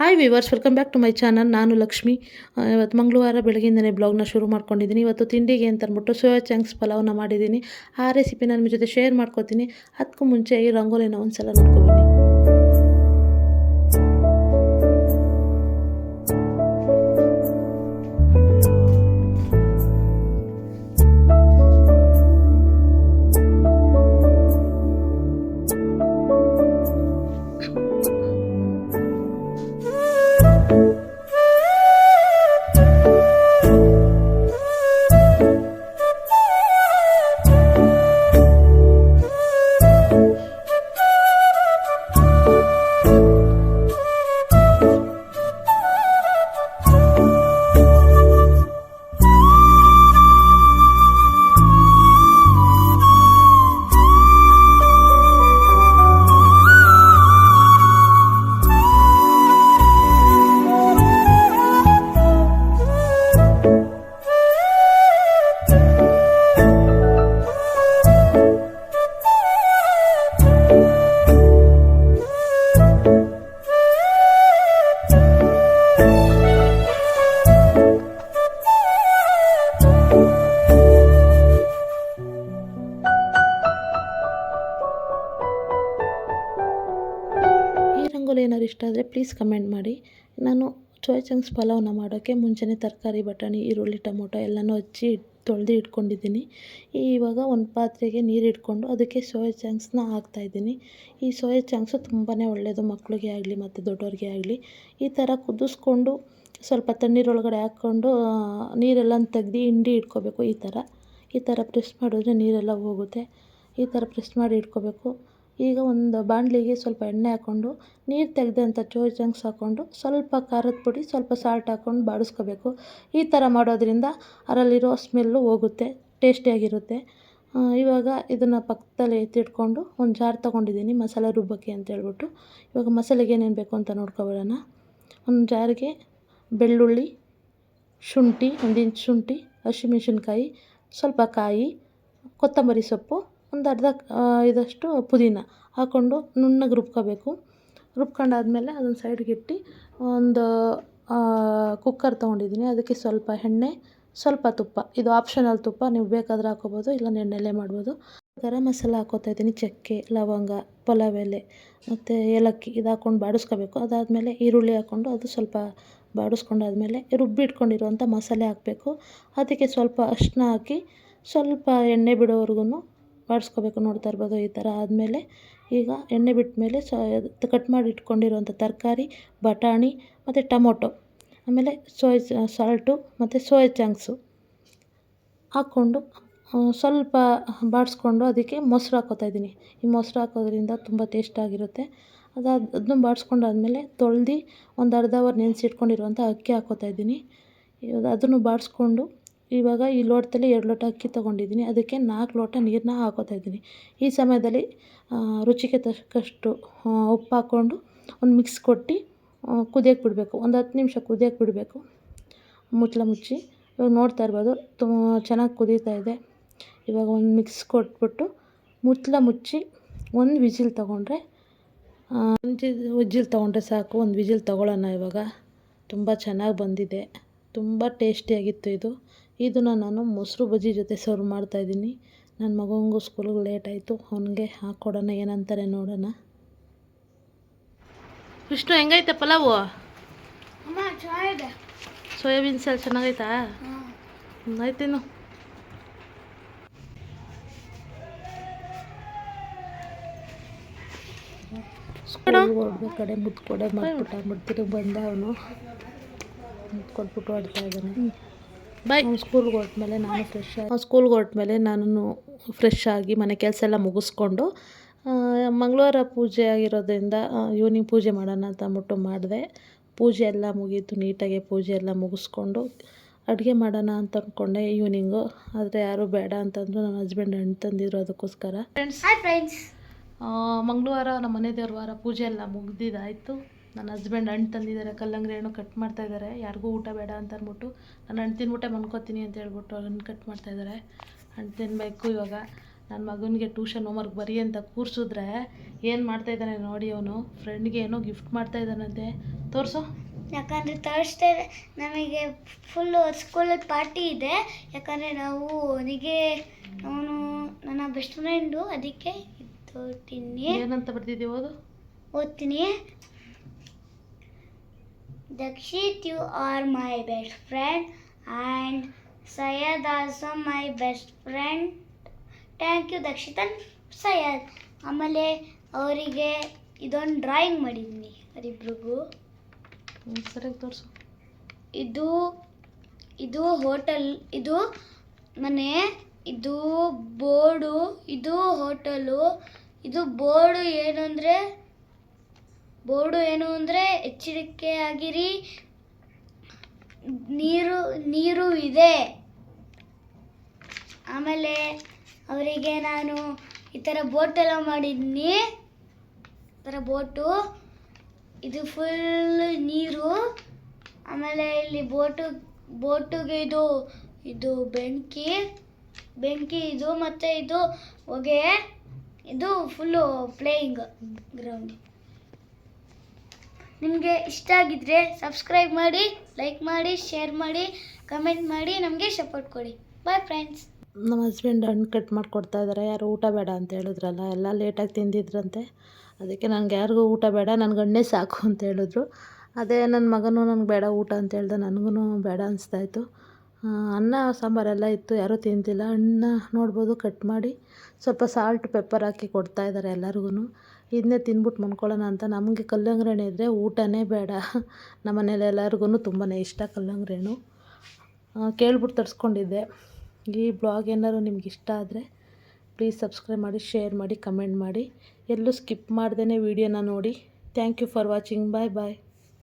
Hi viewers welcome back to my channel ನಾನು ಲಕ್ಷ್ಮಿ. ಇವತ್ತು ಮಂಗಳವಾರ ಬೆಳಗ್ಗೆಯಿಂದನೇ ಬ್ಲಾಗ್ನ ಶುರು ಮಾಡ್ಕೊಂಡಿದ್ದೀನಿ. ಇವತ್ತು ತಿಂಡಿಗೆ ಅಂತ ಅಂದ್ಬಿಟ್ಟು ಸೋಯಾ ಚಂಕ್ಸ್ ಪಲಾವ್ನ ಮಾಡಿದ್ದೀನಿ. ಆ ರೆಸಿಪಿ ನನ್ನ ಜೊತೆ ಶೇರ್ ಮಾಡ್ಕೋತೀನಿ. ಅದಕ್ಕೂ ಮುಂಚೆ ಈ ರಂಗೋಲಿನ ಒಂದು ಸಲ ನೋಡ್ಕೊಬನ್ನಿ ಪ್ಲೀಸ್ ಕಮೆಂಟ್ ಮಾಡಿ. ನಾನು ಚೋಯ್ ಚಂಕ್ಸ್ ಪಲಾವ್ನ ಮಾಡೋಕ್ಕೆ ಮುಂಚೆನೇ ತರಕಾರಿ, ಬಟಾಣಿ, ಈರುಳ್ಳಿ, ಟೊಮೊಟೊ ಎಲ್ಲನೂ ಹಚ್ಚಿ ತೊಳೆದು ಇಟ್ಕೊಂಡಿದ್ದೀನಿ. ಇವಾಗ ಒಂದು ಪಾತ್ರೆಗೆ ನೀರು ಇಟ್ಕೊಂಡು ಅದಕ್ಕೆ ಸೋಯಾ ಚಂಕ್ಸ್ನ ಹಾಕ್ತಾಯಿದ್ದೀನಿ ಈ ಸೋಯಾ ಚಂಕ್ಸು ತುಂಬಾ ಒಳ್ಳೆಯದು ಮಕ್ಕಳಿಗೆ ಆಗಲಿ ಮತ್ತು ದೊಡ್ಡವ್ರಿಗೆ ಆಗಲಿ. ಈ ಥರ ಕುದಿಸ್ಕೊಂಡು ಸ್ವಲ್ಪ ತಣ್ಣೀರೊಳಗಡೆ ಹಾಕ್ಕೊಂಡು ನೀರೆಲ್ಲ ತೆಗ್ದು ಹಿಂಡಿ ಇಟ್ಕೋಬೇಕು ಈ ಥರ. ಈ ಥರ ಪ್ರೆಸ್ ಮಾಡಿದ್ರೆ ನೀರೆಲ್ಲ ಹೋಗುತ್ತೆ. ಈ ಥರ ಪ್ರೆಸ್ ಮಾಡಿ ಇಟ್ಕೋಬೇಕು. ಈಗ ಒಂದು ಬಾಣಲಿಗೆ ಸ್ವಲ್ಪ ಎಣ್ಣೆ ಹಾಕ್ಕೊಂಡು, ನೀರು ತೆಗೆದಂಥ ಚೋಯ್ ಚಂಕ್ಸ್ ಹಾಕ್ಕೊಂಡು, ಸ್ವಲ್ಪ ಖಾರದ ಪುಡಿ, ಸ್ವಲ್ಪ ಸಾಲ್ಟ್ ಹಾಕ್ಕೊಂಡು ಬಾಡಿಸ್ಕೋಬೇಕು. ಈ ಥರ ಮಾಡೋದರಿಂದ ಅದರಲ್ಲಿರೋ ಸ್ಮೆಲ್ಲು ಹೋಗುತ್ತೆ ಟೇಸ್ಟಿಯಾಗಿರುತ್ತೆ ಇವಾಗ ಇದನ್ನು ಪಕ್ಕದಲ್ಲಿ ಎತ್ತಿಟ್ಕೊಂಡು ಒಂದು ಜಾರ್ ತೊಗೊಂಡಿದ್ದೀನಿ ಮಸಾಲೆ ರುಬ್ಬಕ್ಕೆ ಅಂತ ಹೇಳ್ಬಿಟ್ಟು. ಇವಾಗ ಮಸಾಲೆಗೆ ಏನೇನು ಬೇಕು ಅಂತ ನೋಡ್ಕೊಬಿಡೋಣ ಒಂದು ಜಾರಿಗೆ ಬೆಳ್ಳುಳ್ಳಿ, ಶುಂಠಿ, ಒಂದು ಇಂಚು ಶುಂಠಿ, ಹಸಿಮೆಣ್ಸಿನ್ಕಾಯಿ, ಸ್ವಲ್ಪ ಕಾಯಿ, ಕೊತ್ತಂಬರಿ ಸೊಪ್ಪು ಒಂದು ಅರ್ಧ ಇದಷ್ಟು ಪುದೀನ ಹಾಕ್ಕೊಂಡು ನುಣ್ಣಗೆ ರುಬ್ಕೋಬೇಕು. ರುಬ್ಕೊಂಡಾದ್ಮೇಲೆ ಅದನ್ನು ಸೈಡ್ಗೆ ಇಟ್ಟು ಒಂದು ಕುಕ್ಕರ್ ತೊಗೊಂಡಿದ್ದೀನಿ. ಅದಕ್ಕೆ ಸ್ವಲ್ಪ ಎಣ್ಣೆ, ಸ್ವಲ್ಪ ತುಪ್ಪ. ಇದು ಆಪ್ಷನಲ್ ತುಪ್ಪ. ನೀವು ಬೇಕಾದ್ರೆ ಹಾಕೋಬೋದು ಇಲ್ಲ ಎಣ್ಣೆಲೇ ಮಾಡ್ಬೋದು. ಗರಂ ಮಸಾಲ ಹಾಕೋತಾ ಇದ್ದೀನಿ. ಚಕ್ಕೆ, ಲವಂಗ, ಪಲಾವ್ ಎಲೆ, ಮತ್ತು ಏಲಕ್ಕಿ ಇದು ಹಾಕ್ಕೊಂಡು ಬಾಡಿಸ್ಕೋಬೇಕು. ಅದಾದಮೇಲೆ ಈರುಳ್ಳಿ ಹಾಕ್ಕೊಂಡು ಅದು ಸ್ವಲ್ಪ ಬಾಡಿಸ್ಕೊಂಡಾದ್ಮೇಲೆ ರುಬ್ಬಿಟ್ಕೊಂಡಿರುವಂಥ ಮಸಾಲೆ ಹಾಕಬೇಕು. ಅದಕ್ಕೆ ಸ್ವಲ್ಪ ಅರಿಶಿನ ಹಾಕಿ ಸ್ವಲ್ಪ ಎಣ್ಣೆ ಬಿಡೋವರೆಗೂ ಬಾಡಿಸ್ಕೋಬೇಕು ನೋಡ್ತಾ ಇರ್ಬೋದು ಈ ಥರ ಆದಮೇಲೆ ಈಗ ಎಣ್ಣೆ ಬಿಟ್ಟ ಮೇಲೆ ಸ ಕಟ್ ಮಾಡಿ ಇಟ್ಕೊಂಡಿರುವಂಥ ತರಕಾರಿ, ಬಟಾಣಿ ಮತ್ತು ಟೊಮೊಟೊ, ಆಮೇಲೆ ಸೋಯ್ ಸಾಲ್ಟು ಮತ್ತು ಸೋಯಾ ಚಾಂಕ್ಸು ಹಾಕ್ಕೊಂಡು ಸ್ವಲ್ಪ ಬಾಡಿಸ್ಕೊಂಡು ಅದಕ್ಕೆ ಮೊಸರು ಹಾಕೋತಾ ಇದ್ದೀನಿ. ಈ ಮೊಸರು ಹಾಕೋದ್ರಿಂದ ತುಂಬ ಟೇಸ್ಟಾಗಿರುತ್ತೆ ಅದಾದ ಅದನ್ನು ಬಾಡಿಸ್ಕೊಂಡಾದ್ಮೇಲೆ ತೊಳ್ದು ಒಂದು ಅರ್ಧ ಅವರ್ ನೆನೆಸಿಟ್ಕೊಂಡಿರುವಂಥ ಅಕ್ಕಿ ಹಾಕೋತಾ ಇದ್ದೀನಿ. ಅದನ್ನು ಬಾಡಿಸ್ಕೊಂಡು ಇವಾಗ ಈ ಲೋಟದಲ್ಲಿ ಎರಡು ಲೋಟ ಅಕ್ಕಿ ತೊಗೊಂಡಿದ್ದೀನಿ. ಅದಕ್ಕೆ ನಾಲ್ಕು ಲೋಟ ನೀರನ್ನ ಹಾಕೋತಾ ಇದ್ದೀನಿ. ಈ ಸಮಯದಲ್ಲಿ ರುಚಿಗೆ ತಕ್ಕಷ್ಟು ಉಪ್ಪು ಹಾಕ್ಕೊಂಡು ಒಂದು ಮಿಕ್ಸ್ ಕೊಟ್ಟು ಕುದಿಯೋಕೆ ಬಿಡಬೇಕು. ಒಂದು ಹತ್ತು ನಿಮಿಷ ಕುದಿಯೋಕೆ ಬಿಡಬೇಕು. ಮುಚ್ಚಳ ಮುಚ್ಚಿ. ಇವಾಗ ನೋಡ್ತಾ ಇರ್ಬೋದು, ತುಂಬ ಚೆನ್ನಾಗಿ ಕುದೀತಾ ಇದೆ. ಇವಾಗ ಒಂದು ಮಿಕ್ಸ್ ಕೊಟ್ಬಿಟ್ಟು ಮುಚ್ಚಳ ಮುಚ್ಚಿ ಒಂದು ವಿಜಿಲ್ ತೊಗೊಂಡ್ರೆ ಒಂದು ವಿಜಿಲ್ ತೊಗೊಂಡ್ರೆ ಸಾಕು. ಒಂದು ವಿಜಿಲ್ ತೊಗೊಳ್ಳೋಣ ಇವಾಗ. ತುಂಬ ಚೆನ್ನಾಗಿ ಬಂದಿದೆ. ತುಂಬ ಟೇಸ್ಟಿಯಾಗಿತ್ತು ಇದು. ಇದನ್ನು ನಾನು ಮೊಸರು ಬಜ್ಜಿ ಜೊತೆ ಸರ್ವ್ ಮಾಡ್ತಾಯಿದ್ದೀನಿ ನನ್ನ ಮಗನಿಗೂ ಸ್ಕೂಲ್ಗೆ ಲೇಟ್ ಆಯಿತು. ಅವನಿಗೆ ಹಾಕ್ಕೊಡೋಣ ಏನಂತಾರೆ ನೋಡೋಣ. ವಿಷ್ಣು ಹೆಂಗೈತೆ ಪಲಾವು? ಸೋಯಾಬೀನ್ಸ್ ಎಲ್ಲ ಚೆನ್ನಾಗೈತಾ? ಆಯ್ತೇನು ಹೊಡ್ಬೇಕು ಕಡೆ ಮುತ್ಕೊಡೆ ಮಾಡ್ಬಿಟ್ಟು ಮುಡ್ತಿರು ಬಂದ ಅವನು. ಮುತ್ಕೊಂಡ್ಬಿಟ್ಟು ಆಡ್ತಾ ಇದ್ದಾನೆ. ಬಾಯ್ ಅವ್ನು ಸ್ಕೂಲ್ಗೆ ಹೊರಟ್ಮೇಲೆ ನಾನು ಫ್ರೆಶ್ ಆಗಿ ಸ್ಕೂಲ್ಗೆ ಹೊರಟ್ಮೇಲೆ ನಾನು ಫ್ರೆಶ್ ಆಗಿ ಮನೆ ಕೆಲಸ ಎಲ್ಲ ಮುಗಿಸ್ಕೊಂಡು ಮಂಗಳವಾರ ಪೂಜೆ ಆಗಿರೋದ್ರಿಂದ ಇವ್ನಿಂಗ್ ಪೂಜೆ ಮಾಡೋಣ ಅಂತ ಅಂದ್ಬಿಟ್ಟು ಮಾಡಿದೆ. ಪೂಜೆ ಎಲ್ಲ ಮುಗೀತು ನೀಟಾಗಿ ಪೂಜೆ ಎಲ್ಲ ಮುಗಿಸ್ಕೊಂಡು ಅಡುಗೆ ಮಾಡೋಣ ಅಂತ ಅಂದ್ಕೊಂಡೆ ಈವ್ನಿಂಗು ಆದರೆ ಯಾರು ಬೇಡ ಅಂತಂದ್ರು ನನ್ನ ಹಸ್ಬೆಂಡ್ ಹೆಣ್ಣು ತಂದಿದ್ರು ಅದಕ್ಕೋಸ್ಕರ. ಫ್ರೆಂಡ್ಸ್ ಹಾಯ್ ಫ್ರೆಂಡ್ಸ್ ಮಂಗಳವಾರ ನಮ್ಮ ಮನೆ ದೇವ್ರ ವಾರ ಪೂಜೆ ಎಲ್ಲ ಮುಗ್ದಿದ್ದಾಯಿತು ನನ್ನ ಹಸ್ಬೆಂಡ್ ಹಣ್ಣು ತಂದಿದ್ದಾರೆ ಕಲ್ಲಂಗಡಿ ಹಣ್ಣು ಕಟ್ ಮಾಡ್ತಾ ಇದ್ದಾರೆ. ಯಾರಿಗೂ ಊಟ ಬೇಡ ಅಂತ ಅಂದ್ಬಿಟ್ಟು ನಾನು ಹಣ್ಣು ತಿನ್ಬಿಟ್ಟೆ ಮನ್ಕೋತೀನಿ ಅಂತ ಹೇಳ್ಬಿಟ್ಟು ಹಣ್ಣು ಕಟ್ ಮಾಡ್ತಾ ಇದ್ದಾರೆ. ಹಣ್ಣು ತಿನ್ನಬೇಕು ಇವಾಗ. ನನ್ನ ಮಗನಿಗೆ ಟ್ಯೂಷನ್ ಹೋಮ್ವರ್ಕ್ ಬರಿ ಅಂತ ಕೂರಿಸಿದ್ರೆ ಏನು ಮಾಡ್ತಾ ಇದ್ದಾನೆ ನೋಡಿ ಅವನು. ಫ್ರೆಂಡ್ಗೆ ಏನೋ ಗಿಫ್ಟ್ ಮಾಡ್ತಾ ಇದ್ದಾನಂತೆ. ತೋರಿಸು. ಯಾಕಂದರೆ ತರ್ಸ್ಡೇ ನಮಗೆ ಫುಲ್ಲು ಸ್ಕೂಲಲ್ಲಿ ಪಾರ್ಟಿ ಇದೆ. ಯಾಕಂದರೆ ನಾವು ಅವನಿಗೆ ಅವನು ನನ್ನ ಬೆಸ್ಟ್ ಫ್ರೆಂಡು ಅದಕ್ಕೆ ಇದು ತಿನ್ನಿ. ಏನಂತ ಬರ್ತಿದ್ದೀವಿ ಓದು ಓದ್ತೀನಿ. Dakshit you are my best friend and Syed also my best friend thank you Dakshit and Syed ಆಮೇಲೆ ಅವರಿಗೆ ಇದೊಂದು ಡ್ರಾಯಿಂಗ್ ಮಾಡಿದ್ದೀನಿ ಅವರಿಬ್ರಿಗೂ ಸರಿಯಾಗಿ ತೋರಿಸು. ಇದು ಇದು ಹೋಟೆಲ್ ಇದು ಮನೆ ಇದು ಬೋರ್ಡು ಇದು ಹೋಟೆಲು ಇದು ಬೋರ್ಡು ಏನು ಅಂದರೆ ಬೋರ್ಡು ಏನು ಅಂದರೆ ಎಚ್ಚರಿಕೆ ಆಗಿರಿ. ನೀರು ನೀರು ಇದೆ. ಆಮೇಲೆ ಅವರಿಗೆ ನಾನು ಈ ಥರ ಬೋಟೆಲ್ಲ ಮಾಡಿದ್ದೀನಿ ಈ ಥರ ಬೋಟು. ಇದು ಫುಲ್ ನೀರು. ಆಮೇಲೆ ಇಲ್ಲಿ ಬೋಟು, ಬೋಟುಗೆ ಇದು ಇದು ಬೆಂಕಿ. ಬೆಂಕಿ ಇದು ಮತ್ತು ಇದು ಹೊಗೆ. ಇದು ಫುಲ್ಲು ಪ್ಲೇಯಿಂಗ್ ಗ್ರೌಂಡ್ ನಿಮಗೆ ಇಷ್ಟ ಆಗಿದ್ರೆ ಸಬ್ಸ್ಕ್ರೈಬ್ ಮಾಡಿ ಲೈಕ್ ಮಾಡಿ ಶೇರ್ ಮಾಡಿ ಕಮೆಂಟ್ ಮಾಡಿ, ನಮಗೆ ಸಪೋರ್ಟ್ ಕೊಡಿ. ಬಾಯ್ ಫ್ರೆಂಡ್ಸ್ ನಮ್ಮ ಹಸ್ಬೆಂಡ್ ಹಣ್ಣು ಕಟ್ ಮಾಡಿಕೊಡ್ತಾ ಇದ್ದಾರೆ ಯಾರು ಊಟ ಬೇಡ ಅಂತ ಹೇಳಿದ್ರಲ್ಲ, ಎಲ್ಲ ಲೇಟಾಗಿ ತಿಂದಿದ್ರಂತೆ. ಅದಕ್ಕೆ ನನಗೆ ಯಾರಿಗೂ ಊಟ ಬೇಡ ನನಗೆ ಹಣ್ಣೇ ಸಾಕು ಅಂತ ಹೇಳಿದ್ರು. ಅದೇ ನನ್ನ ಮಗನೂ ನನಗೆ ಬೇಡ ಊಟ ಅಂತ ಹೇಳ್ದೆ ನನಗೂ ಬೇಡ ಅನಿಸ್ತಾಯಿತ್ತು ಅನ್ನ ಸಾಂಬಾರೆಲ್ಲ ಇತ್ತು, ಯಾರೂ ತಿಂತಿಲ್ಲ ಹಣ್ಣ ನೋಡ್ಬೋದು ಕಟ್ ಮಾಡಿ ಸ್ವಲ್ಪ ಸಾಲ್ಟ್ ಪೆಪ್ಪರ್ ಹಾಕಿ ಕೊಡ್ತಾ ಇದ್ದಾರೆ ಎಲ್ಲರಿಗೂ ಇದನ್ನೇ ತಿಂದ್ಬಿಟ್ಟು ಮನ್ಕೊಳ್ಳೋಣ ಅಂತ ನಮಗೆ ಕಲ್ಲಂಗಡಿ ಹಣ್ಣು ಇದ್ದರೆ ಊಟನೇ ಬೇಡ. ನಮ್ಮ ಮನೇಲಿ ಎಲ್ಲರಿಗೂ ತುಂಬಾ ಇಷ್ಟ ಕಲ್ಲಂಗಡಿ ಹಣ್ಣು ಕೇಳ್ಬಿಟ್ಟು ತರಿಸ್ಕೊಂಡಿದ್ದೆ. ಈ ಬ್ಲಾಗ್ ಏನಾದ್ರು ನಿಮ್ಗೆ ಇಷ್ಟ ಆದರೆ ಪ್ಲೀಸ್ ಸಬ್ಸ್ಕ್ರೈಬ್ ಮಾಡಿ ಶೇರ್ ಮಾಡಿ ಕಮೆಂಟ್ ಮಾಡಿ. ಎಲ್ಲೂ ಸ್ಕಿಪ್ ಮಾಡ್ದೇ ವೀಡಿಯೋನ ನೋಡಿ. Thank you for watching bye bye